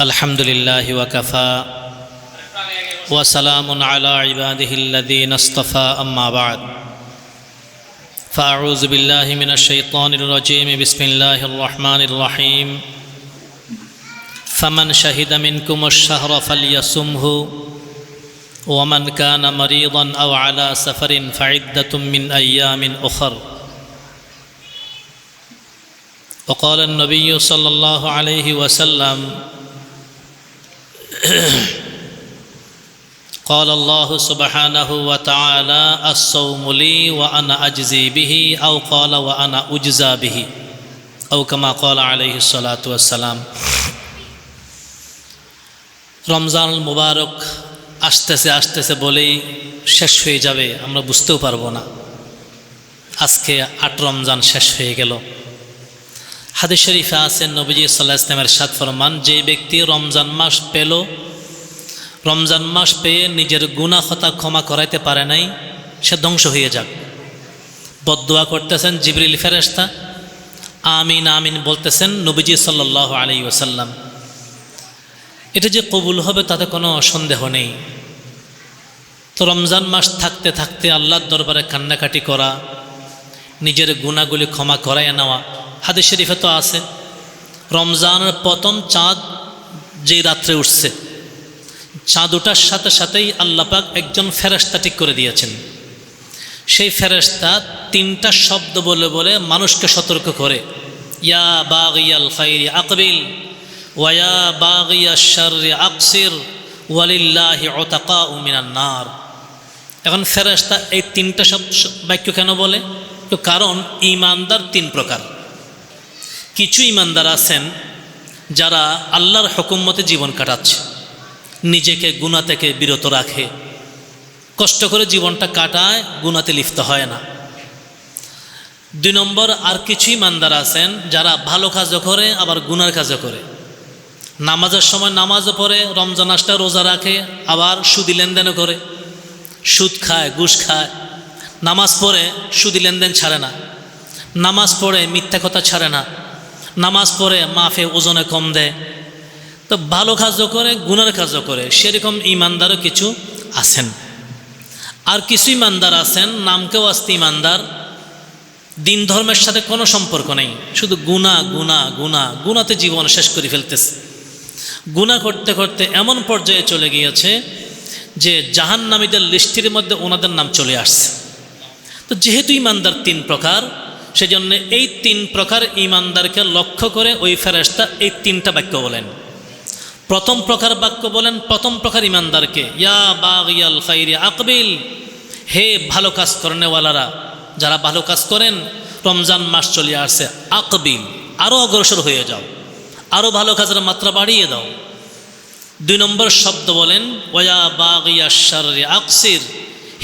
الحمد لله وكفى وسلام على عباده الذين اصطفى أما بعد. فأعوذ بالله من الشيطان الرجيم. بسم الله الرحمن الرحيم. فمن شهد منكم الشهر فليصمه. ومن كان مريضا أو على سفر فعدة من أيام أخر. وقال النبي صلى الله عليه وسلم قال الله سبحانه وتعالى الصوم لي وأنا أجزي به أو قال وأنا أجزى به أو كما قال عليه الصلاة والسلام রমজান মুবারক আসতেছে আসতেছে বলেই শেষ হয়ে যাবে আমরা বুঝতেও পারবো না আজকে আট রমজান শেষ হয়ে গেল হাদিস শরীফে আছেন নবীজি সাল্লাহ ইসলামের সাত ফরমান, যে ব্যক্তি রমজান মাস পেল, রমজান মাস পেয়ে নিজের গুণাখতা ক্ষমা করাইতে পারে নাই, সে ধ্বংস হয়ে যাক। বদুয়া করতেছেন জিবরিল ফেরেস্তা আমিন আমিন বলতেছেন নবীজি সাল্লাহ আলী ওসাল্লাম এটা যে কবুল হবে তাতে কোনো সন্দেহ নেই। তো রমজান মাস থাকতে থাকতে আল্লাহর দরবারে কান্নাকাটি করা, নিজের গুণাগুলি ক্ষমা করাইয়া নেওয়া হাদিস শরীফে তো আছে, রমজানের প্রথম চাঁদ যে রাত্রে উঠছে, চাঁদ ওঠার সাথে সাথেই আল্লাপাক একজন ফেরেস্তা ঠিক করে দিয়েছেন। সেই ফেরেস্তা তিনটা শব্দ বলে বলে মানুষকে সতর্ক করে, ইয়া বাগিয়াল খাইরি আকবিল, ওয়া বাগিয়া শাররি আকসির, ওয়ালিল্লাহি ওতাকা উমিনান নার। এখন ফেরেস্তা এই তিনটা শব্দ বাক্য কেন বলে? তো কারণ ইমানদার তিন প্রকার। কিছু ইমানদার আছেন যারা আল্লাহর হুকুমতে জীবন কাটাচ্ছে। নিজেকে গুণা থেকে বিরত রাখে। কষ্ট করে জীবনটা কাটায় গুণাতে লিপ্ত হয় না। দুই নম্বর, আর কিছু ইমানদার আছেন যারা ভালো কাজও করে, আবার গুনার কাজও করে। নামাজের সময় নামাজও পড়ে, রমজান আসটা রোজা রাখে, আবার সুদি লেনদেনও করে। সুদ খায়, ঘুষ খায়। নামাজ পড়ে, সুদি লেনদেন ছাড়ে না। নামাজ পড়ে, মিথ্যা কথা ছাড়ে না। নামাজ পড়ে, মাফে ওজনে কম দেয়। তো ভালো কাজও করে গুণের কাজও করে। সেরকম ইমানদারও কিছু আছেন। আর কিছু ইমানদার আছেন নামকেও আসতে ইমানদার, দিন ধর্মের সাথে কোনো সম্পর্ক নেই। শুধু গুণা গুণা গুণা গুণাতে জীবন শেষ করে ফেলতেছে। গুণা করতে করতে এমন পর্যায়ে চলে গিয়েছে যে জাহান জাহান্নামীদের লিস্টির মধ্যে ওনাদের নাম চলে আসছে। তো যেহেতু ইমানদার তিন প্রকার সেজন্য এই তিন প্রকার ইমানদারকে লক্ষ্য করে ওই ফেরেস্তা এই তিনটা বাক্য বলেন। প্রথম প্রকার বাক্য বলেন, প্রথম প্রকার ইমানদারকে, ইয়া বাগিয়াল খাইরি আকবিল হে ভালো কাজ করেনেওয়ালারা, যারা ভালো কাজ করেন, রমজান মাস চলে আসছে, আকবিল আরও অগ্রসর হয়ে যাও আরও ভালো কাজের মাত্রা বাড়িয়ে দাও। দুই নম্বর শব্দ বলেন, ওয়া বাগিয়া শারি আকসির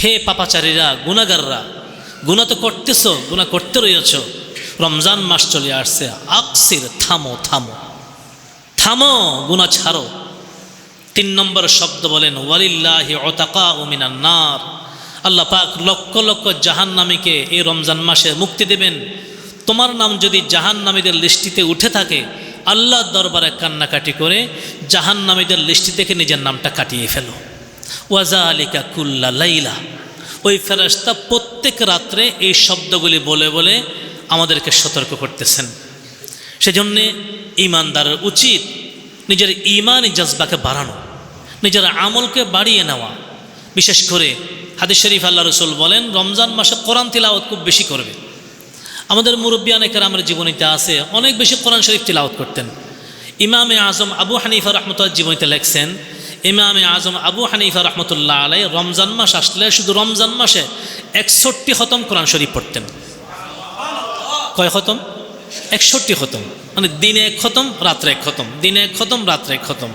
হে পাপাচারীরা গুণাগাররা গুণা তো করতেছ, গুণা করতে রয়েছ। রমজান মাস চলে আসছে, আকসির, থামো থামো। থামো, গুণা ছাড়ো। তিন নম্বর শব্দ বলেন, ওয়ালিল্লাহি অতাকা নার। আল্লাহ পাক লক্ষ লক্ষ জাহান্নামীকে এই রমজান মাসে মুক্তি দেবেন। তোমার নাম যদি জাহান্নামীদের লিস্টিতে উঠে থাকে, আল্লাহর দরবারে কান্নাকাটি করে জাহান্নামীদের লিস্টি থেকে নিজের নামটা কাটিয়ে ফেলো। ওয়াজা আলিকা কুল্লা লাইলা। ওই ফেরাস্তা প্রত্যেক রাত্রে এই শব্দগুলি বলে বলে আমাদেরকে সতর্ক করতেছেন। সেজন্যে ইমানদারের উচিত নিজের ইমানি জজবাকে বাড়ানো, নিজের আমলকে বাড়িয়ে নেওয়া। বিশেষ করে হাদিস শরীফ আল্লাহ রসুল বলেন, রমজান মাসে কোরআন তিলাওয়াত খুব বেশি করবে। আমাদের মুরব্বী অনেকের আমার জীবনীতে আছে, অনেক বেশি কোরআন শরীফ তিলাওয়াত করতেন। ইমামে আজম আবু হানিফা রহমতুল্লাহ জীবনীতে লেখছেন ইমামে আজম আবু হানিফা রহমতুল্লাহ আলাই রমজান মাস আসলে শুধু রমজান মাসে একষট্টি খতম কোরআন শরীফ পড়তেন। কয় খতম? একষট্টি খতম। মানে দিনে এক খতম, রাত্রে এক খতম। দিনে এক খতম, রাত্রে এক খতম।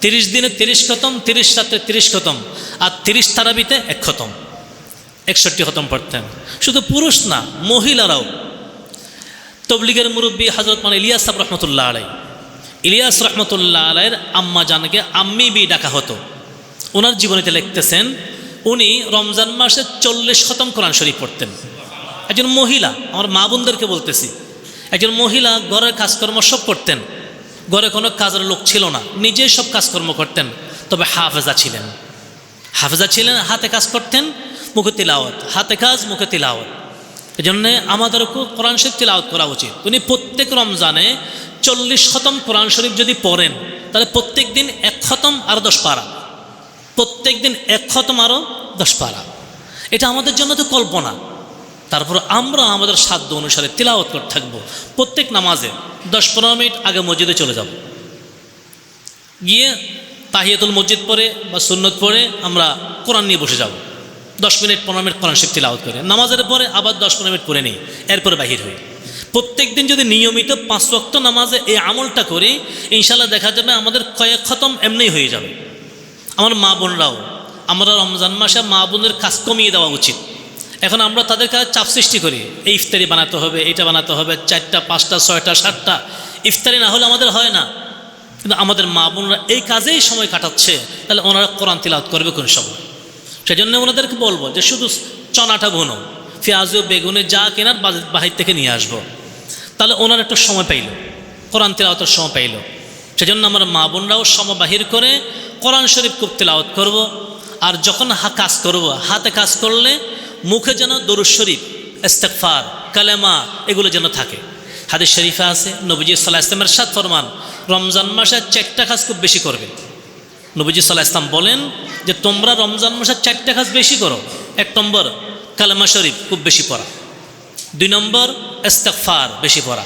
তিরিশ দিনে তিরিশ খতম, তিরিশ রাত্রে তিরিশ খতম। আর তিরিশ তারাবিতে এক খতম। একষট্টি খতম পড়তেন। শুধু পুরুষ না, মহিলারাও। তবলিগের মুরব্বী হজরত মানে ইলিয়াস সাহ রহমতুল্লাহ আলাই ইলিয়াস রহমতুল্লাহ আলাইয়ের আম্মা জানকে আম্মি বি ডাকা হতো। ওনার জীবনীতে লিখতেছেন, উনি রমজান মাসে চল্লিশ শতম কোরআন শরীফ পড়তেন। একজন মহিলা, আমার মা বোনদেরকে বলতেছি, একজন মহিলা ঘরের কাজকর্ম সব করতেন। ঘরে কোনো কাজের লোক ছিল না, নিজেই সব কাজকর্ম করতেন, তবে হাফেজা ছিলেন। হাফেজা ছিলেন, হাতে কাজ করতেন, মুখে তিলাওয়াত, হাতে কাজ, মুখে তিলাওয়াত। এই জন্যে আমাদেরকেও কোরআন শরীফ তিলাওয়াত করা উচিত। উনি প্রত্যেক রমজানে চল্লিশ খতম কোরআন শরীফ যদি পড়েন, তাহলে প্রত্যেক দিন এক খতম আর দশ পারা। প্রত্যেক দিন এক খতম আরও দশ পারা। এটা আমাদের জন্য তো কল্পনা। তারপর আমরা আমাদের সাধ্য অনুসারে তিলাওয়াত করতে থাকব। প্রত্যেক নামাজে দশ পনেরো মিনিট আগে মসজিদে চলে যাব। গিয়ে তাহিয়াতুল মসজিদ পড়ে বা সুন্নত পড়ে আমরা কোরআন নিয়ে বসে যাব। দশ মিনিট, পনেরো মিনিট কোরআন শিব তিলাওয়াত করে। নামাজের পরে আবার দশ পনেরো মিনিট পড়ে নিই। এরপরে বাহির হই। প্রত্যেক দিন যদি নিয়মিত পাঁচ ওয়াক্ত নামাজে এই আমলটা করি ইনশাল্লাহ দেখা যাবে আমাদের কয়েক খতম এমনিই হয়ে যাবে। আমার মা বোনরাও, আমরা রমজান মাসে মা বোনের কাজ কমিয়ে দেওয়া উচিত। এখন আমরা তাদের কাছে চাপ সৃষ্টি করি, এই ইফতারি বানাতে হবে এটা বানাতে হবে, চারটা, পাঁচটা, ছয়টা, সাতটা। ইফতারি না হলে আমাদের হয় না। কিন্তু আমাদের মা বোনরা এই কাজেই সময় কাটাচ্ছে, তাহলে ওনারা কোরআন তিলাওয়াত করবে কোন সময়? সেই জন্য ওনাদেরকে বলব যে শুধু চনাটা ভুনো, পেঁয়াজও, বেগুনে যা কেনার বাহির থেকে নিয়ে আসব। তাহলে ওনার একটু সময় পাইল, কোরআন তিলাওয়াতের সময় পাইল। সেজন্য আমার মা বোনরাও সময় বাহির করে কোরআন শরীফ খুব তিলাওয়াত করব, আর যখন হা কাজ করব, হাতে কাজ করলে মুখে যেন দরুদ শরীফ ইস্তেকফার কালেমা এগুলো যেন থাকে। হাদিস শরীফে আছে, নবীজি সাল্লাহ ইসলামের সাত ফরমান, রমজান মাসে চারটা কাজ খুব বেশি করবে। নবীজি সাল্লাহ ইসলাম বলেন যে তোমরা রমজান মাসে চারটা কাজ বেশি করো, এক নম্বর কালেমা শরীফ খুব বেশি পড়া। দুই নম্বর ইস্তেকফার বেশি পড়া।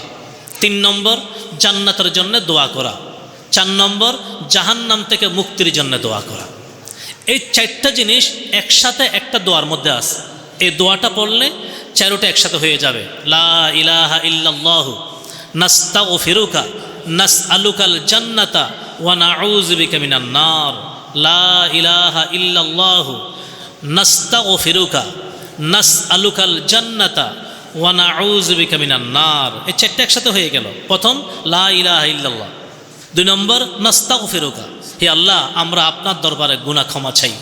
তিন নম্বর, জান্নাতের জন্য দোয়া করা। চার নম্বর, জাহান্নাম থেকে মুক্তির জন্য দোয়া করা। এই চারটা জিনিস একসাথে একটা দোয়ার মধ্যে আছে। এই দোয়াটা পড়লে চারোটা একসাথে হয়ে যাবে। লা ইলাহা ইল্লাল্লাহ নাস্তা ও ফিরুকা নাস আলুকাল জান্নাতা ওয়া নাউযুবিকা মিনান নার। লা ইলাহা ইল্লাল্লাহ নাস্তা ও নাস আলুকাল জান্নাতা ওয়া নাউযুবিকা মিনান নার। এই চারটা একসাথে হয়ে গেল। প্রথম, লা ইলাহা ইল্লাল্লাহ। দুই নম্বর নাস্তাক ফেরুকা হে আল্লাহ, আমরা আপনার দরবারে গুণা ক্ষমা চাই।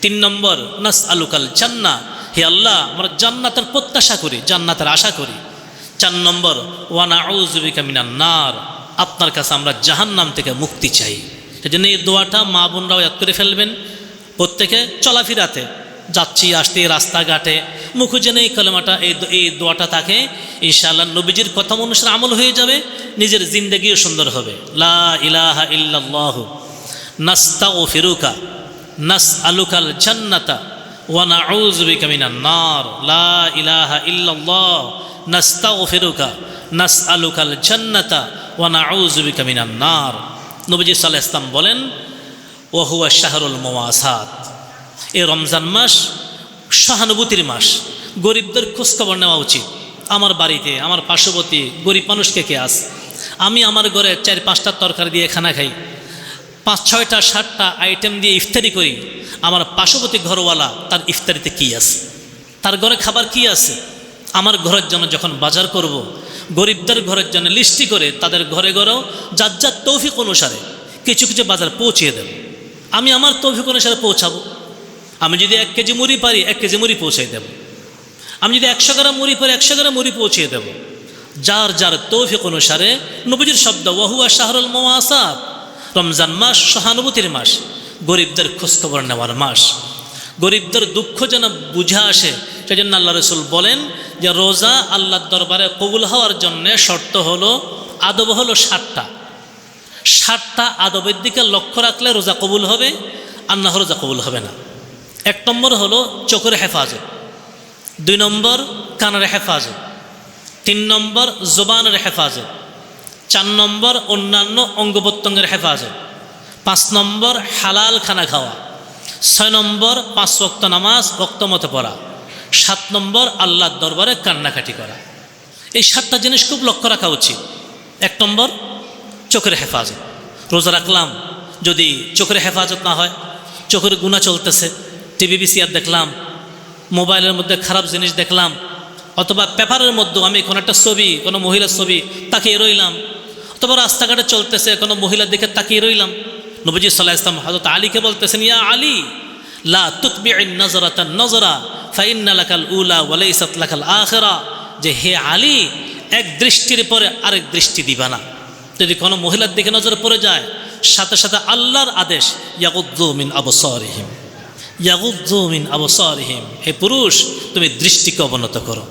তিন নম্বর নাস আলুকাল জান্না। হে আল্লাহ, আমরা জান্নাতের প্রত্যাশা করি, জান্নাতের আশা করি। চার নম্বর ওয়ানা আউজুবিকা মিনান নার। আপনার কাছে আমরা জাহান্নাম থেকে মুক্তি চাই। সেজন্য এই দোয়াটা মা বোনরাও ইয়াদ করে ফেলবেন। প্রত্যেকে চলাফেরাতে যাচ্ছি আসতে রাস্তাঘাটে। মুখে যেন এই কলমাটা, এই এই দোয়াটা থাকে, ইনশাআল্লাহ নবীজির কথা অনুসারে আমল হয়ে যাবে, নিজের জিন্দগিও সুন্দর হবে। লা ইলাহা ইল্লাল্লাহু নাস্তাও ফিরুকা নাস আলুকাল জান্নাতা, ওয়া নাউযু বিকা মিনান নার। লা ইলাহা ইল্লাল্লাহ নাস্তাও ফিরুকা নাস আলুকাল জান্নাতা, ওয়া নাউযু বিকা মিনান নার। নবীজি সাল্লাল্লাহু আলাইহি ওয়াসাল্লাম বলেন ওহুয়া শাহরুল মোয়াসাত এই রমজান মাস সহানুভূতির মাস। গরিবদের খোঁজখবর নেওয়া উচিত। আমার বাড়িতে, আমার পার্শ্ববর্তী গরিব মানুষকে কে আস আমি আমার ঘরে চার, পাঁচটা তরকারি দিয়ে খানা খাই। পাঁচ, ছয়টা, সাতটা আইটেম দিয়ে ইফতারি করি। আমার পার্শ্ববর্তী ঘরওয়ালা তার ইফতারিতে কি আছে? তার ঘরে খাবার কি আছে? আমার ঘরের জন্য যখন বাজার করব। গরিবদের ঘরের জন্য লিস্টি করে তাদের ঘরে ঘরেও যার যার তৌফিক অনুসারে কিছু কিছু বাজার পৌঁছিয়ে দেব। আমি আমার তৌফিক অনুসারে পৌঁছাবো। আমি যদি এক কেজি মুড়ি পারি, এক কেজি মুড়ি পৌঁছে দেব। আমি যদি একশো গ্রাম মুড়ি পারি, একশো গ্রাম মুড়ি পৌঁছিয়ে দেব। যার যার তৌফিক অনুসারে নবীজির শব্দ ওহুয়া শাহরুল মোয়াসাদ রমজান মাস সহানুভূতির মাস, গরিবদের খোঁজখবর নেওয়ার মাস। গরিবদের দুঃখ যেন বুঝে আসে, সেজন্য আল্লাহ রসুল বলেন যে, রোজা আল্লাহর দরবারে কবুল হওয়ার জন্যে শর্ত হলো, আদব হলো ষাটটা ষাটটা আদবের দিকে লক্ষ্য রাখলে রোজা কবুল হবে, আর না রোজা কবুল হবে না। এক নম্বর হলো চোখের হেফাজত। দুই নম্বর কানের হেফাজত। তিন নম্বর জোবানের হেফাজত। চার নম্বর অন্যান্য অঙ্গ প্রত্যঙ্গের হেফাজত। পাঁচ নম্বর হালাল খানা খাওয়া। ছয় নম্বর পাঁচ ওক্ত নামাজ ওক্ত মতে পড়া। সাত নম্বর আল্লাহর দরবারে কান্নাকাটি করা। এই সাতটা জিনিস খুব লক্ষ্য রাখা উচিত। এক নম্বর চোখের হেফাজত। রোজা রাখলাম যদি চোখের হেফাজত না হয়, চোখের গুণা চলতেছে। টিভি বিসিআর দেখলাম, মোবাইলের মধ্যে খারাপ জিনিস দেখলাম, অথবা পেপারের মধ্যে আমি কোনো একটা ছবি, কোনো মহিলার ছবি তাকিয়ে রইলাম, অথবা রাস্তাঘাটে চলতেছে কোনো মহিলার দিকে তাকিয়ে রইলাম। নবজি সাল্লাহ ইসলাম হজরত আলীকে বলতেছেন, ইয়া আলী, লা তুতবি নজরাত নজরা, ফাইন্না লাকাল উলা ওয়ালাইসাত লাকাল আখেরা। যে হে আলী, এক দৃষ্টির পরে আরেক দৃষ্টি দিবা না। যদি কোনো মহিলার দিকে নজর পড়ে যায়, সাথে সাথে আল্লাহর আদেশ ইয়াগুদ্দুমিন আবসরিহিম। ইয়াগুদ্দুমিন আবসরিহিম। হে পুরুষ, তুমি দৃষ্টিকে অবনত করো।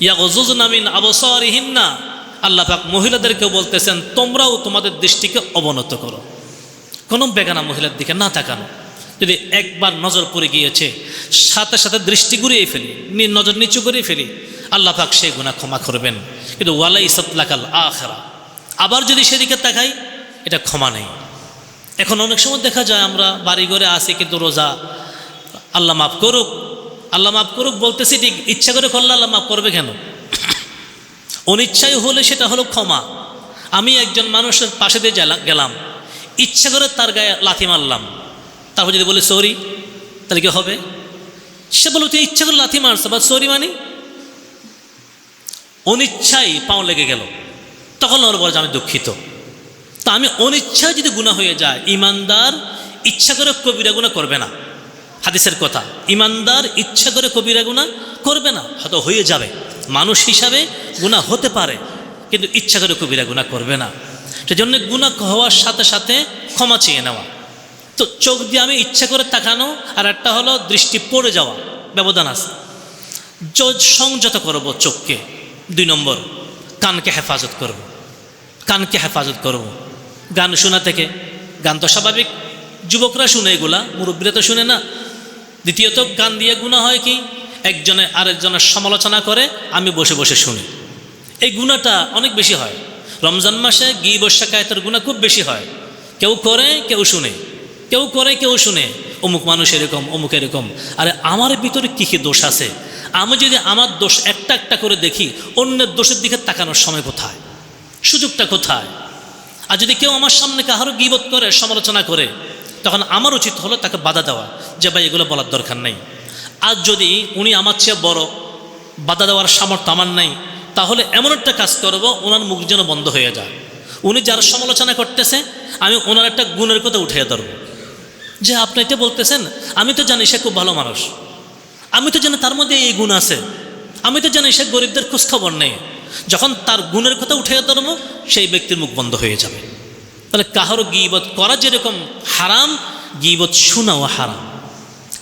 ইয়াগুজুজনামিন আবসরিহিম না আল্লাহ পাক মহিলাদেরকেও বলতেছেন, তোমরাও তোমাদের দৃষ্টিকে অবনত করো। কোনো বেগানা মহিলার দিকে না তাকানো। যদি একবার নজর পড়ে গিয়েছে, সাথে সাথে দৃষ্টি ঘুরিয়ে ফেলি নজর নিচু করে ফেলি, আল্লাহ পাক সেই গুণা ক্ষমা করবেন। কিন্তু ওয়ালাই সতলাকাল আখরা। আবার যদি সেদিকে তাকাই, এটা ক্ষমা নেই। এখন অনেক সময় দেখা যায় আমরা বাড়িঘরে আসি কিন্তু রোজা আল্লাহ মাফ করুক। আল্লাহ মাফ করুক বলতেছি ঠিক, ইচ্ছা করে করলে আল্লাহ মাফ করবে কেন? অনিচ্ছায় হলে সেটা হলো ক্ষমা। আমি একজন মানুষের পাশে দিয়ে গেলাম। ইচ্ছা করে তার গায়ে লাথি মারলাম। তারপর যদি বলে, সরি তাহলে কি হবে? সে বলবে তুই ইচ্ছা করে লাথি মারছে বা সরি মানে? অনিচ্ছাই পাও লেগে গেল। তখন ওর বলে আমি দুঃখিত। তা আমি অনিচ্ছায় যদি গুণা হয়ে যায়, ইমানদার ইচ্ছা করে কবিরা গুণা করবে না। হাদিসের কথা। ইমানদার ইচ্ছা করে কবিরা গুণা করবে না, হয়তো হয়ে যাবে। মানুষ হিসাবে গুণা হতে পারে, কিন্তু ইচ্ছা করে কবিরা গুণা করবে না। সেজন্য গুণা হওয়ার সাথে সাথে ক্ষমা চেয়ে নেওয়া। তো চোখ দিয়ে আমি ইচ্ছা করে তাকানো, আর একটা হলো দৃষ্টি পড়ে যাওয়া, ব্যবধান আছে। সংযত করব চোখকে, দুই নম্বর, কানকে হেফাজত করব। কানকে হেফাজত করব। গান শোনা থেকে, গান তো স্বাভাবিক, যুবকরা শুনে এগুলা, মুরব্বীরা তো শুনে না। দ্বিতীয়ত, গান দিয়ে গুণা হয় কি? একজনে আরেকজনের সমালোচনা করে, আমি বসে বসে শুনি। এই গুণাটা অনেক বেশি হয়। রমজান মাসে গি বর্ষাকায়তের গুণা খুব বেশি হয়। কেউ করে, কেউ শুনে। কেউ করে, কেউ শুনে। অমুক মানুষ এরকম, অমুক এরকম। আরে, আমার ভিতরে কী কী দোষ আছে? আমি যদি আমার দোষ একটা একটা করে দেখি, অন্যের দোষের দিকে তাকানোর সময় কোথায়? সুযোগটা কোথায়? আর যদি কেউ আমার সামনে কাহারও গিবত করে, সমালোচনা করে তখন আমার উচিত হলো তাকে বাধা দেওয়া যে, ভাই, এগুলো বলার দরকার নেই। আর যদি উনি আমার চেয়ে বড়, বাধা দেওয়ার সামর্থ্য আমার নেই, তাহলে এমন একটা কাজ করব ওনার মুখ যেন বন্ধ হয়ে যায়। উনি যার সমালোচনা করতেছে, আমি ওনার একটা গুণের কথা উঠিয়ে ধরব। যে, আপনি এটা বলতেছেন, আমি তো জানি সে খুব ভালো মানুষ। আমি তো জানি তার মধ্যে এই গুণ আছে। আমি তো জানি সে গরিবদের খোঁজখবর নেই। যখন তার গুণের কথা উঠে ধরবো, সেই ব্যক্তির মুখ বন্ধ হয়ে যাবে। তাহলে কাহারও গিবত করা যেরকম হারাম, গিবত শোনাও হারাম।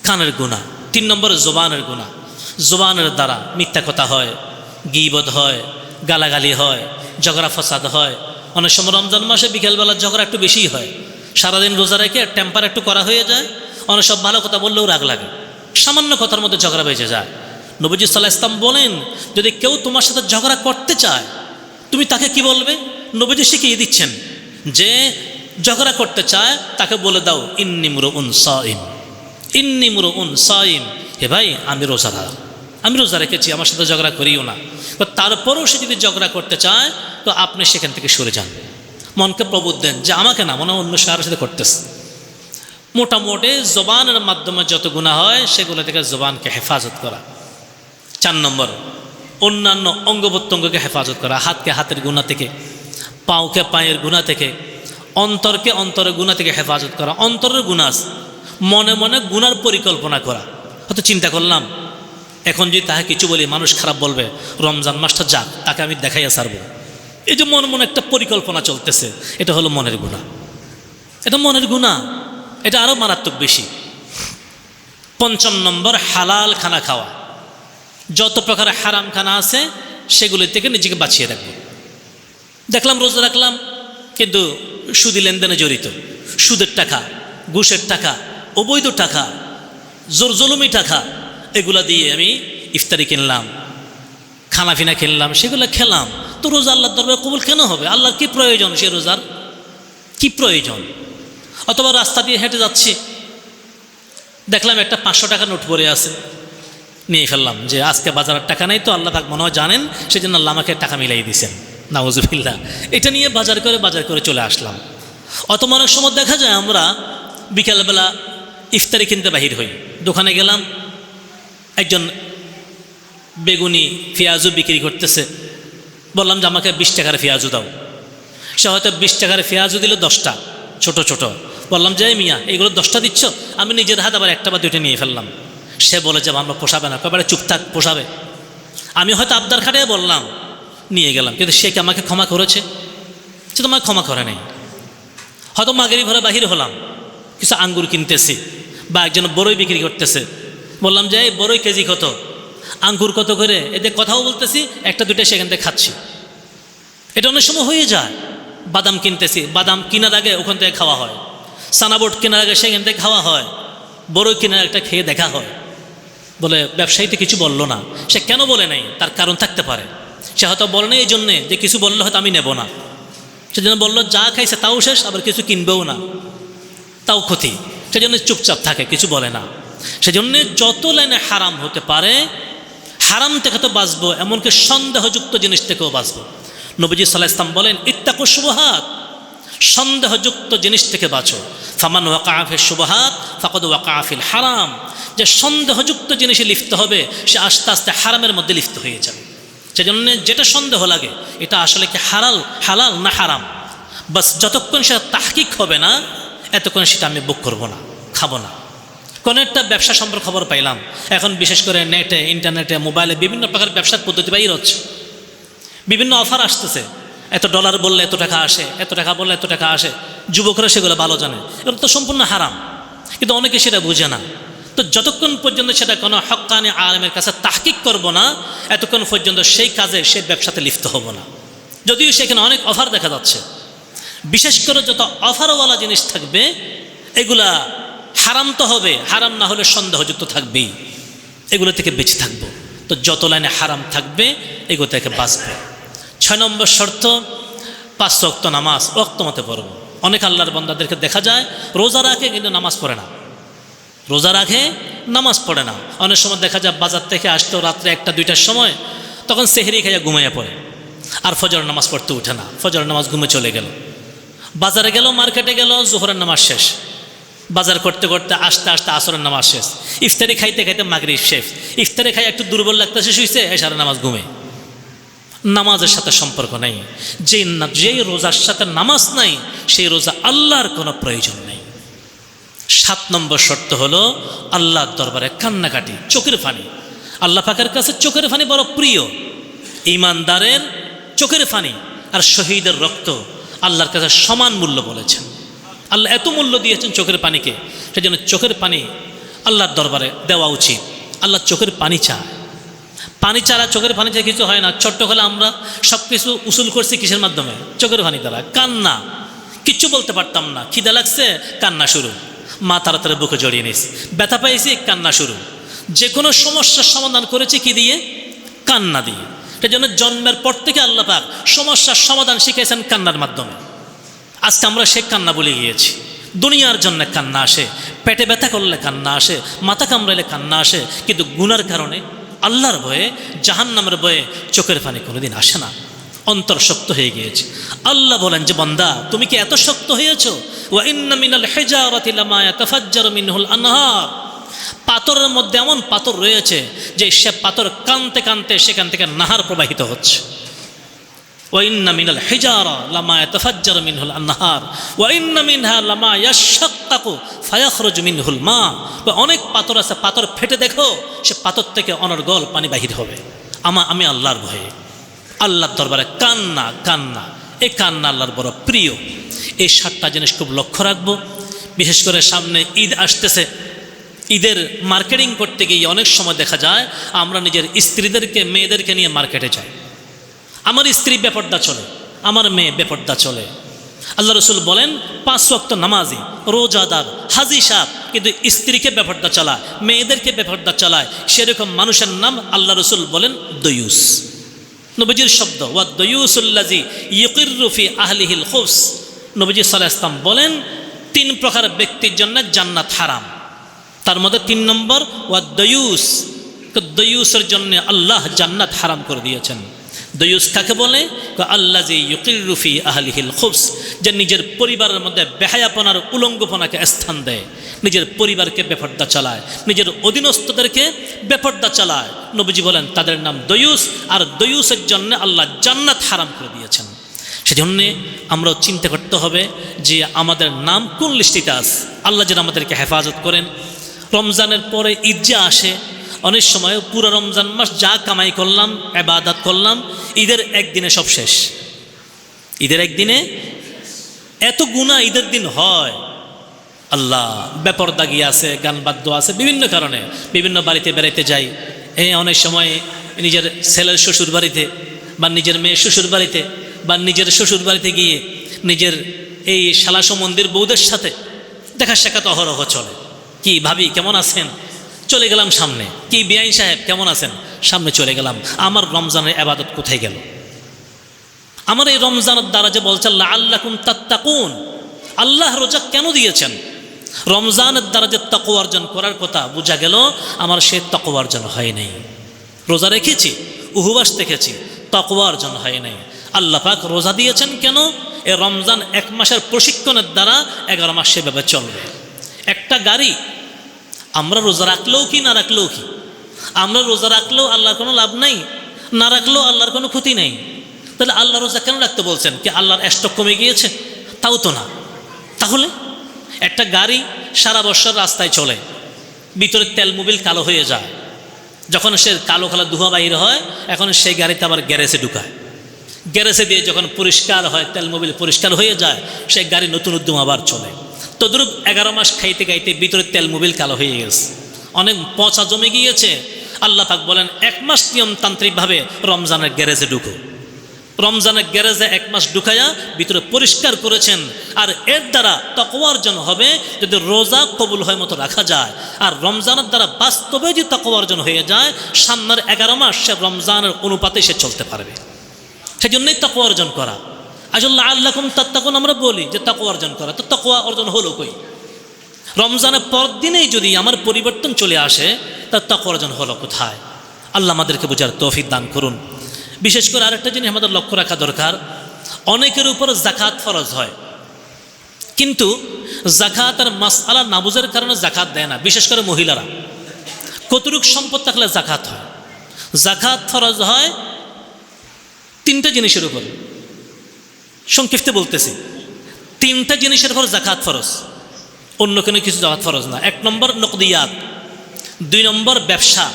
কানের গুণা, তিন নম্বরে জোবানের গুণা। জোবানের দ্বারা মিথ্যা কথা হয়, গিবত হয়, গালাগালি হয়, ঝগড়া ফসাদ হয়। অনেক সময় রমজান মাসে বিকেলবেলা ঝগড়া একটু বেশিই হয়। সারাদিন রোজা রেখে টেম্পার একটু করা হয়ে যায়, অনেক সব ভালো কথা বললেও রাগ লাগে। সামান্য কথার মধ্যে ঝগড়া বেঁচে যায়। নবীজি সাল্লাহ ইসলাম বলেন, যদি কেউ তোমার সাথে ঝগড়া করতে চায়, তুমি তাকে কি বলবে? নবীজি শিখিয়ে দিচ্ছেন যে ঝগড়া করতে চায়, তাকে বলে দাও ইন্নিমুর উন সাইম ইন্নিমুর উন সাইম হে ভাই, আমি রোজা রোজাদার। আমি রোজা রেখেছি, আমার সাথে ঝগড়া করিও না। তো তারপরেও সে যদি ঝগড়া করতে চায়, তো আপনি সেখান থেকে সরে যান। মনকে প্রবোধ দেন যে আমাকে না, মনে অন্য সারের সাথে করতেছে। মোটামুটি জবানের মাধ্যমে যত গুণা হয়, সেগুলো থেকে জবানকে হেফাজত করা। চার নম্বর, অন্যান্য অঙ্গ প্রত্যঙ্গকে হেফাজত করা, হাতকে হাতের গুণা থেকে। পাওকে পায়ের গুণা থেকে, অন্তরকে অন্তরের গুণা থেকে হেফাজত করা। অন্তরের গুণা আছে। মনে মনে গুনার পরিকল্পনা করা। হয়তো চিন্তা করলাম। এখন যদি তাকে কিছু বলি, মানুষ খারাপ বলবে, রমজান মাসটা যাক, তাকে আমি দেখাইয়া সারবো এই যে মনে মনে একটা পরিকল্পনা চলতেছে, এটা হলো মনের গুণা। এটা মনের গুণা। এটা আরও মারাত্মক বেশি। পঞ্চম নম্বর, হালাল খানা খাওয়া। যত প্রকার হারাম খানা আছে, সেগুলি থেকে নিজেকে বাঁচিয়ে রাখব। দেখলাম, রোজা রাখলাম, কিন্তু সুদি লেনদেনে জড়িত। সুদের টাকা, ঘুষের টাকা, অবৈধ টাকা, জোর জলুমি টাকা, এগুলা দিয়ে আমি ইফতারি কিনলাম, খানাফিনা কিনলাম, সেগুলো খেলাম। তো রোজা আল্লাহর দরবারে কবুল কেন হবে? আল্লাহর কি প্রয়োজন সে রোজার? কি প্রয়োজন? অথবা রাস্তা দিয়ে হেঁটে যাচ্ছি, দেখলাম একটা পাঁচশো টাকা নোট পরে আছে, নিয়ে ফেললাম যে আজকে বাজারের টাকা নেই তো, আল্লাহ পাক মনে হয় জানেন সেই জন্য আল্লাহ আমাকে টাকা মিলাই দিয়েছেন। নাউজুবিল্লা এটা নিয়ে বাজার করে বাজার করে চলে আসলাম। অত অনেক সময় দেখা যায় আমরা বিকেলবেলা ইফতারি কিনতে বাহির হই। দোকানে গেলাম, একজন বেগুনি পেঁয়াজও বিক্রি করতেছে। বললাম যে, আমাকে বিশ টাকার পেঁয়াজও দাও। সে হয়তো বিশ টাকার পেঁয়াজও দিল দশটা, ছোট ছোট। বললাম যে, "এই মিয়া, এগুলো দশটা দিচ্ছ? আমি নিজের হাত আবার একটা বা দুইটা নিয়ে ফেললাম। সে বলে যে, আমরা পোষাবে না কবে চুপ থাক পোষাবে। আমি হয়তো আবদার খাটিয়ে বললাম নিয়ে গেলাম। কিন্তু সে কি আমাকে ক্ষমা করেছে? সে তোমার ক্ষমা করে নেই। হয়তো মাগেরি ঘরে বাহির হলাম। কিছু আঙ্গুর কিনতেছি, বা একজন বড়ই বিক্রি করতেছে। বললাম যে, এই বড়ই কেজি কত? আঙ্গুর কত করে? এতে কথাও বলতেছি, একটা দুটো সেখান থেকে খাচ্ছি। এটা অনেক সময় হয়ে যায়। বাদাম কিনতেছি, বাদাম কেনার আগে ওখান থেকে খাওয়া হয়। সানাবোট কেনার আগে সেখান থেকে খাওয়া হয়। বড়ই কেনার একটা খেয়ে দেখা হয়। বলে ব্যবসায়ীতে কিছু বলল না। সে কেন বলে নাই? তার কারণ থাকতে পারে। সে হয়তো বলে না এই জন্যে যে কিছু বললে হয়তো আমি নেব না। সেজন্য বলল, যা খাইছে তাও শেষ, আবার কিছু কিনবেও না। তাও ক্ষতি। সেজন্য চুপচাপ থাকে, কিছু বলে না। সেজন্য যত লাইনে হারাম হতে পারে, হারাম থেকে তো বাঁচবো, এমনকি সন্দেহযুক্ত জিনিস থেকেও বাঁচবো। নবীজি সাল্লাহ ইসলাম বলেন ইত্তাকু শুভহাত সন্দেহযুক্ত জিনিস থেকে বাঁচো। ফামান ওয়াকাফের শুভহাত ফাকদ ওয়াকাফিল হারাম। যে সন্দেহযুক্ত জিনিসে লিপ্ত হবে, সে আস্তে আস্তে হারামের মধ্যে লিপ্ত হয়ে যাবে। সেজন্য যেটা সন্দেহ লাগে, এটা আসলে কি হালাল হালাল না হারাম? বাস যতক্ষণ সেটা তাহকিক হবে না, এতক্ষণ সেটা আমি বুক করব না, খাব না। কোনো একটা ব্যবসা সম্পর্কে খবর পাইলাম। এখন বিশেষ করে নেটে, ইন্টারনেটে, মোবাইলে বিভিন্ন প্রকার ব্যবসার পদ্ধতি বাইর হচ্ছে। বিভিন্ন অফার আসতেছে। এত ডলার বললে এত টাকা আসে, এত টাকা বললে এত টাকা আসে। যুবকরা সেগুলো ভালো জানে। এগুলো তো সম্পূর্ণ হারাম। কিন্তু অনেকে সেটা বুঝে না। তো যতক্ষণ পর্যন্ত সেটা কোনো হক্কানি আলমের কাছে তাহকিক করব না, এতক্ষণ পর্যন্ত সেই কাজে, সে ব্যবসাতে লিপ্ত হব না। যদিও সেখানে অনেক অফার দেখা যাচ্ছে। বিশেষ করে যত অফারওয়ালা জিনিস থাকবে, এগুলা হারাম তো হবে, হারাম না হলে সন্দেহযুক্ত থাকবেই। এগুলো থেকে বেঁচে থাকব। তো যত লাইনে হারাম থাকবে, এগুলো থেকে বাঁচবে। ছয় নম্বর শর্ত, পাঁচ অক্ত নামাজ অক্ত মতে পড়ব। অনেক আল্লাহর বন্দাদেরকে দেখা যায়, রোজা রাখে কিন্তু নামাজ পড়ে না। রোজা রাখে, নামাজ পড়ে না। অনেক সময় দেখা যায় বাজার থেকে আসতো রাত্রে একটা, দুইটার সময় তখন সেহেরি খাইয়া ঘুমাইয়া পড়ে। আর ফজর নামাজ পড়তে উঠে না। ফজর নামাজ ঘুমে চলে গেল। বাজারে গেল, মার্কেটে গেল, জোহরের নামাজ শেষ। বাজার করতে করতে আস্তে আস্তে আসরের নামাজ শেষ। ইফতারি খাইতে খাইতে মাগরি শেষ। ইফতারি খাই একটু দুর্বল লাগতেছে, শুইছে এসারে নামাজ ঘুমে। নামাজের সাথে সম্পর্ক নেই। যে যেই রোজার সাথে নামাজ নাই, সেই রোজা আল্লাহর কোনো প্রয়োজন নেই। সাত নম্বর শর্ত হলো আল্লাহর দরবারে কান্নাকাটি, চোখের ফানি। আল্লাহ পাকের কাছে চোখের ফানি বড় প্রিয়। ইমানদারের চোখের ফানি আর শহীদের রক্ত আল্লাহর কাছে সমান মূল্য বলেছেন। আল্লাহ এত মূল্য দিয়েছেন চোখের পানিকে, সেজন্য চোখের পানি আল্লাহর দরবারে দেওয়া উচিত। আল্লাহ চোখের পানি চায়। পানি ছাড়া চোখের পানি ছাড়া কিছু হয় না। ছোট্ট হলে আমরা সব কিছু উসুল করছি কিসের মাধ্যমে? চোখের পানি দ্বারা। কান্না। কিচ্ছু বলতে পারতাম না। খিদে লাগছে, কান্না শুরু। মা তাড়াতাড়ি বুকে জড়িয়ে নিস ব্যথা পাইছি, কান্না শুরু। যে কোনো সমস্যার সমাধান করেছি কি দিয়ে? কান্না দিয়ে। সেই জন্য জন্মের পর থেকে আল্লাহ পাক সমস্যার সমাধান শিখেছেন কান্নার মাধ্যমে। আজকে আমরা সে কান্না বলে গিয়েছি। দুনিয়ার জন্য কান্না আসে, পেটে ব্যথা করলে কান্না আসে, মাথা কামড়াইলে কান্না আসে, কিন্তু গুনার কারণে আল্লাহর ভয়ে, জাহান্নামের ভয়ে চোখের পানি কোনোদিন আসে না। অন্তর শক্ত হয়ে গিয়েছে। আল্লাহ বলেন যে, বন্দা, তুমি কি এত শক্ত হয়েছ? আনহার। পাথরের মধ্যে এমন পাথর রয়েছে যে, সে পাথর কানতে কানতে সেখান থেকে নাহার প্রবাহিত হচ্ছে। অনেক পাথর আছে, পাথর ফেটে দেখো, সে পাথর থেকে অনর্গল পানি বাহির হবে। আমা, আমি আল্লাহর ভয়ে। আল্লাহর দরবারে কান্না কান্না। এই কান্না আল্লাহর বড় প্রিয়। এই সাতটা জিনিস খুব লক্ষ্য রাখব। বিশেষ করে সামনে ঈদ আসতেছে। ঈদের মার্কেটিং করতে গিয়ে অনেক সময় দেখা যায়, আমরা নিজের স্ত্রীদেরকে, মেয়েদেরকে নিয়ে মার্কেটে যাই। আমার স্ত্রী বেপর্দা চলে, আমার মেয়ে বেপর্দা চলে। আল্লাহ রসুল বলেন, পাঁচ ওয়াক্ত নামাজি, রোজাদার, হাজি সাহ কিন্তু স্ত্রীকে বেপর্দা চালায়, মেয়েদেরকে বেপর্দা চালায়। সেরকম মানুষের নাম আল্লাহ রসুল বলেন দয়ুস। নবীজির শব্দ, ওয়া দয়ুসুল্লাজি ইয়কিরুফি আহলিহিল খুস নবীজি সাল্লাহ বলেন, তিন প্রকার ব্যক্তির জন্য জান্নাত হারাম। তার মধ্যে তিন নম্বর, ওয়া দয়ুস। দয়ুসের জন্য আল্লাহ জান্নাত হারাম করে দিয়েছেন। দয়ুস কাকে বলে? আল্লাহ যে ইউকির রুফি আহলিহিল খুবস, যে নিজের পরিবারের মধ্যে বেহায়াপনার উলঙ্গপনাকে স্থান দেয়। নিজের পরিবারকে বেপর্দা চালায়, নিজের অধীনস্থদেরকে বেপর্দা চালায়। নবীজি বলেন, তাদের নাম দয়ুস আর দয়ুসের জন্য আল্লাহ জান্নাত হারাম করে দিয়েছেন। সেজন্যে আমরাও চিন্তা করতে হবে যে আমাদের নাম কোন লিস্টিতে আস আল্লাহ যেন আমাদেরকে হেফাজত করেন। রমজানের পরে ঈদ যে আসে অনেক সময় পুরো রমজান মাস যা কামাই করলাম, এবাদাত করলাম, ঈদের একদিনে সব শেষ। ঈদের একদিনে এত গুণা ঈদের দিন হয়। আল্লাহ ব্যাপার দাগি আছে, গান বাদ্য আছে, বিভিন্ন কারণে, বিভিন্ন বাড়িতে বেড়াইতে যাই। এই অনেক সময় নিজের ছেলের শ্বশুর বাড়িতে বা নিজের মেয়ের শ্বশুর বাড়িতে বা নিজের শ্বশুর বাড়িতে গিয়ে নিজের এই শালা বউদের সাথে দেখা সাক্ষাৎ অহরহ চলে। কি ভাবি, কেমন আছেন? চলে গেলাম সামনে। কি বিআইন সাহেব, কেমন আছেন? সামনে চলে গেলাম। আমার রমজানের আবাদত কোথায় গেল? আমার এই রমজানের দ্বারা যে বলছে আল্লাহ আল্লাকুম তাত্তাকুন আল্লাহ রোজা কেন দিয়েছেন? রমজানের দ্বারা যে তক অর্জন করার কথা বোঝা গেল, আমার সে তক অর্জন হয় নাই। রোজা রেখেছি উহুবাস দেখেছি, তকওয়া অর্জন হয় নাই। আল্লাহ পাক রোজা দিয়েছেন কেন? এ রমজান এক মাসের প্রশিক্ষণের দ্বারা এগারো মাস সেভাবে চলবে। একটা গাড়ি আমরা রোজা রাখলেও কি, না রাখলেও কি? আমরা রোজা রাখলেও আল্লাহর কোনো লাভ নাই, না রাখলেও আল্লাহর কোনো ক্ষতি নেই। তাহলে আল্লাহ রোজা কেন রাখতে বলছেন? কি আল্লাহর স্টক কমে গিয়েছে? তাও তো না। তাহলে একটা গাড়ি সারা বছর রাস্তায় চলে, ভিতরে তেল মোবিল কালো হয়ে যায়। যখন সে কালো কালো ধোঁয়া বাইর হয়, এখন সেই গাড়িতে আবার গ্যারেজে ঢুকায়। গ্যারেজে দিয়ে যখন পরিষ্কার হয়, তেল মোবিল পরিষ্কার হয়ে যায়, সেই গাড়ি নতুন উদ্যম আবার চলে। তদ্রুপ এগারো মাস খাইতে খাইতে ভিতরে তেল মোবিল কালো হয়ে গেছে। অনেক পচা জমে গিয়েছে। আল্লাহ পাক বলেন, এক মাস নিয়মতান্ত্রিকভাবে রমজানের গ্যারেজে ঢুকো। রমজানের গ্যারেজে এক মাস ঢুকাইয়া ভিতরে পরিষ্কার করেছেন। আর এর দ্বারা তকওয়ার্জন হবে, যদি রোজা কবুল হয় মতো রাখা যায়। আর রমজানের দ্বারা বাস্তবে যদি তকওয়ার্জন হয়ে যায়, সামনের এগারো মাস সে রমজানের অনুপাতে সে চলতে পারবে। সেই জন্যই তকওয়া অর্জন করা। আজল্লাহ আল্লাহম তখন আমরা বলি যে তকওয়া অর্জন করা। তো তকওয়া অর্জন হলো কই? রমজানের পর দিনেই যদি আমার পরিবর্তন চলে আসে তার তকওয়া অর্জন হলো কোথায়? আল্লাহ আমাদেরকে বোঝার তৌফিক দান করুন। বিশেষ করে আরেকটা জিনিস আমাদের লক্ষ্য রাখা দরকার, অনেকের উপর জাকাত ফরজ হয়। কিন্তু জাকাত আর মাসআলা না বুঝার কারণে জাকাত দেয় না, বিশেষ করে মহিলারা। কতটুক সম্পদ থাকলে জাকাত হয়? জাকাত ফরজ হয় তিনটা জিনিসের উপর। সংক্ষিপ্তে বলতেছি। তিনটা জিনিসের উপর জাকাত ফরজ, অন্য কোনো কিছু জাকাত ফরজ না। এক নম্বর নকদিয়াত, দুই নম্বর ব্যবসা,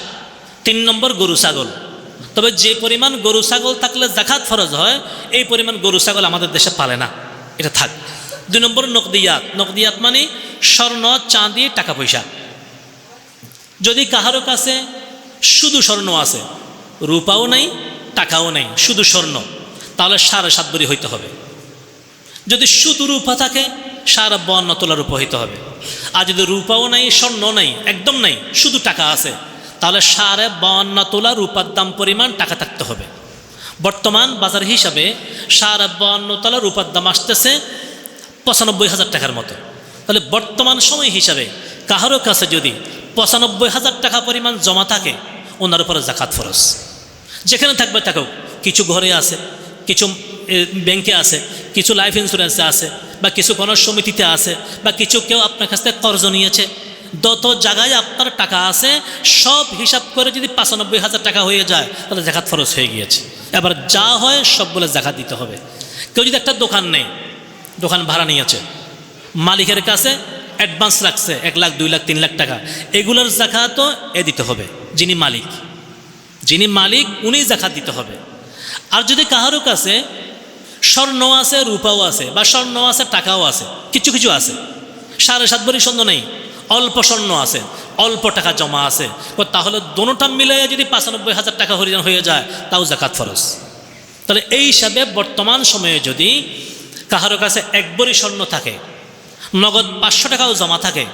তিন নম্বর গরু ছাগল। তবে যে পরিমাণ গরু ছাগল থাকলে জাকাত ফরজ হয়, এই পরিমাণ গরু ছাগল আমাদের দেশে পালে না। এটা থাক। দুই নম্বর নকদিয়াত নকদিয়াত মানে স্বর্ণ, চাঁদি, টাকা পয়সা। যদি কাহারো কাছে শুধু স্বর্ণ আছে, রূপাও নাই, টাকাও নেই, শুধু স্বর্ণ। তাহলে সাড়ে সাত বড়ি হইতে হবে। যদি শুধু রূপা থাকে সারা বন্ন তোলা রূপা হইতে হবে। আর যদি রূপাও নাই স্বর্ণ নাই, একদম নাই, শুধু টাকা আছে, তাহলে সাড়ে বাউন্ন তোলা রূপার দাম পরিমাণ টাকা থাকতে হবে। বর্তমান বাজার হিসাবে সাড়ে বাউন্ন তোলা রূপার দাম আসতেছে পঁচানব্বই হাজার টাকার মতো। তাহলে বর্তমান সময় হিসাবে কাহারও কাছে যদি পঁচানব্বই হাজার টাকা পরিমাণ জমা থাকে, ওনার উপরে জাকাত ফরস যেখানে থাকবে থাকুক, কিছু ঘরে আছে কিছু ব্যাংকে আছে, কিছু লাইফ ইন্স্যুরেন্সে আছে, বা কিছু কোনো সমিতিতে আছে, বা কিছু কেউ আপনার কাছ থেকে কর্জ নিয়েছে, যত জায়গায় আপনার টাকা আছে, সব হিসাব করে যদি পঁচানব্বই হাজার টাকা হয়ে যায়, তাহলে জাকাত ফরজ হয়ে গিয়েছে। এবার যা হয়, সব বলে জাকাত দিতে হবে। কেউ যদি একটা দোকান নেই দোকান ভাড়া নিয়েছে, মালিকের কাছে অ্যাডভান্স রাখছে, এক লাখ, দুই লাখ, তিন লাখ টাকা, এগুলোর জাকাতও এ দিতে হবে, যিনি মালিক। যিনি মালিক উনি জাকাত দিতে হবে। আর যদি কাহারও কাছে স্বর্ণ আছে, রূপাও আছে, বা স্বর্ণ আছে, টাকাও আছে, কিছু কিছু আছে। সাড়ে সাত ভরি স্বর্ণ নেই, অল্প স্বর্ণ আছে, অল্প টাকা জমা আছে। তাহলে দোনোটা মিলে যদি পঁচানব্বই হাজার টাকা হরিজন হয়ে যায়, তাও জাকাত ফরজ। তাহলে এই হিসাবে বর্তমান সময়ে যদি কাহারো কাছে এক বড়ি স্বর্ণ থাকে, নগদ পাঁচশো টাকাও জমা থাকে,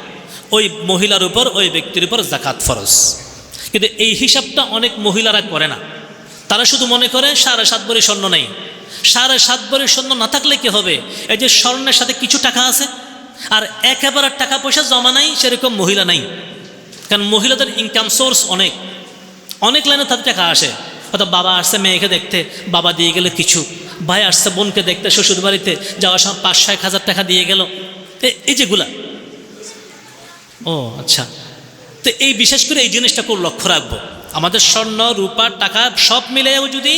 ওই মহিলার উপর, ওই ব্যক্তির উপর জাকাত ফরজ। কিন্তু এই হিসাবটা অনেক মহিলারা করে না। তারা শুধু মনে করে সাড়ে সাত বড়ি স্বর্ণ নেই। সাড়ে সাত বড়ি স্বর্ণ না থাকলে কি হবে? এই যে স্বর্ণের সাথে কিছু টাকা আছে, আর একেবারে টাকা পয়সা জমা নাই, সেরকম মহিলা নাই। কারণ মহিলাদের ইনকাম সোর্স অনেক। অনেক লাইনে তাদের টাকা আসে। হয়তো বাবা আসছে মেয়েকে দেখতে, বাবা দিয়ে গেলে কিছু। ভাই আসছে বোনকে দেখতে, শ্বশুর বাড়িতে যাওয়ার সময় পাঁচশো এক হাজার টাকা দিয়ে গেল। এই যেগুলা ও আচ্ছা। তো এই বিশেষ করে এই জিনিসটা খুব লক্ষ্য রাখব। আমাদের স্বর্ণ, রূপা, টাকা সব মিলেও যদি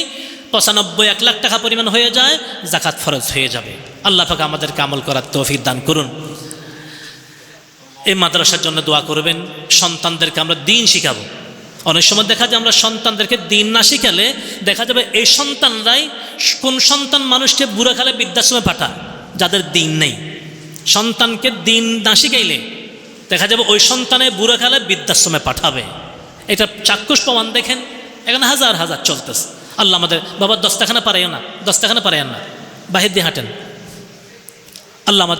পঁচানব্বই, এক লাখ টাকা পরিমাণ হয়ে যায়, জাকাত ফরজ হয়ে যাবে। আল্লাহ পাকে আমাদেরকে আমল করার তৌফিক দান করুন। এই মাদ্রাসার জন্য দোয়া করবেন, সন্তানদেরকে আমরা দিন শিখাবো। অনেক সময় দেখা যায় আমরা সন্তানদেরকে দিন না শিখালে দেখা যাবে এই সন্তানরাই কোন সন্তান মানুষকে বুড়া খালে বৃদ্ধাশ্রমে পাঠায়, যাদের দিন নেই। সন্তানকে দিন না শিখাইলে দেখা যাবে ওই সন্তানে বুড়া খালে বৃদ্ধাশ্রমে পাঠাবে। এটা চাক্ষুষ প্রমাণ দেখেন, এখানে হাজার হাজার চলতেছে। আল্লাহ আমাদের, বাবা দশটাখানা পারাইও না দশটাখানা পারাইয়েন না, বাহির দিয়ে হাঁটেন। আল্লাহ